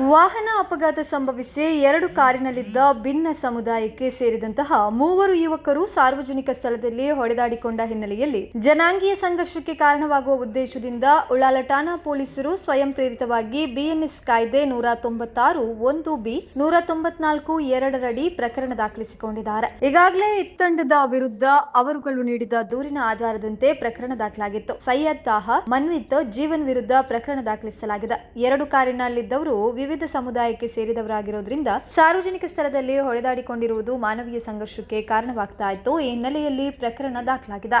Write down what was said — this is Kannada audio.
ವಾಹನ ಅಪಘಾತ ಸಂಭವಿಸಿ ಎರಡು ಕಾರಿನಲ್ಲಿದ್ದ ಭಿನ್ನ ಸಮುದಾಯಕ್ಕೆ ಸೇರಿದಂತಹ ಮೂವರು ಯುವಕರು ಸಾರ್ವಜನಿಕ ಸ್ಥಳದಲ್ಲಿ ಹೊಡೆದಾಡಿಕೊಂಡ ಹಿನ್ನೆಲೆಯಲ್ಲಿ ಜನಾಂಗೀಯ ಸಂಘರ್ಷಕ್ಕೆ ಕಾರಣವಾಗುವ ಉದ್ದೇಶದಿಂದ ಉಳಾಲ ಠಾಣಾ ಪೊಲೀಸರು ಸ್ವಯಂ ಪ್ರೇರಿತವಾಗಿ ಬಿಎನ್ಎಸ್ ಕಾಯ್ದೆ ನೂರ ತೊಂಬತ್ತಾರು ಒಂದು ಬಿ, ನೂರ ತೊಂಬತ್ನಾಲ್ಕು ಎರಡರಡಿ ಪ್ರಕರಣ ದಾಖಲಿಸಿಕೊಂಡಿದ್ದಾರೆ. ಈಗಾಗಲೇ ಇತ್ತಂಡದ ವಿರುದ್ಧ ಅವರುಗಳು ನೀಡಿದ ದೂರಿನ ಆಧಾರದಂತೆ ಪ್ರಕರಣ ದಾಖಲಾಗಿತ್ತು. ಸೈಯದ್ ತಾಹ, ಮನ್ವಿತ್ ಜೀವನ್ ವಿರುದ್ಧ ಪ್ರಕರಣ ದಾಖಲಿಸಲಾಗಿದೆ. ಎರಡು ಕಾರಿನಲ್ಲಿದ್ದವರು ವಿವಿಧ ಸಮುದಾಯಕ್ಕೆ ಸೇರಿದವರಾಗಿರೋದ್ರಿಂದ ಸಾರ್ವಜನಿಕ ಸ್ಥಳದಲ್ಲಿ ಹೊಡೆದಾಡಿಕೊಂಡಿರುವುದು ಮಾನವೀಯ ಸಂಘರ್ಷಕ್ಕೆ ಕಾರಣವಾಗ್ತಾ ಇತ್ತು. ಈ ಹಿನ್ನೆಲೆಯಲ್ಲಿ ಪ್ರಕರಣ ದಾಖಲಾಗಿದೆ.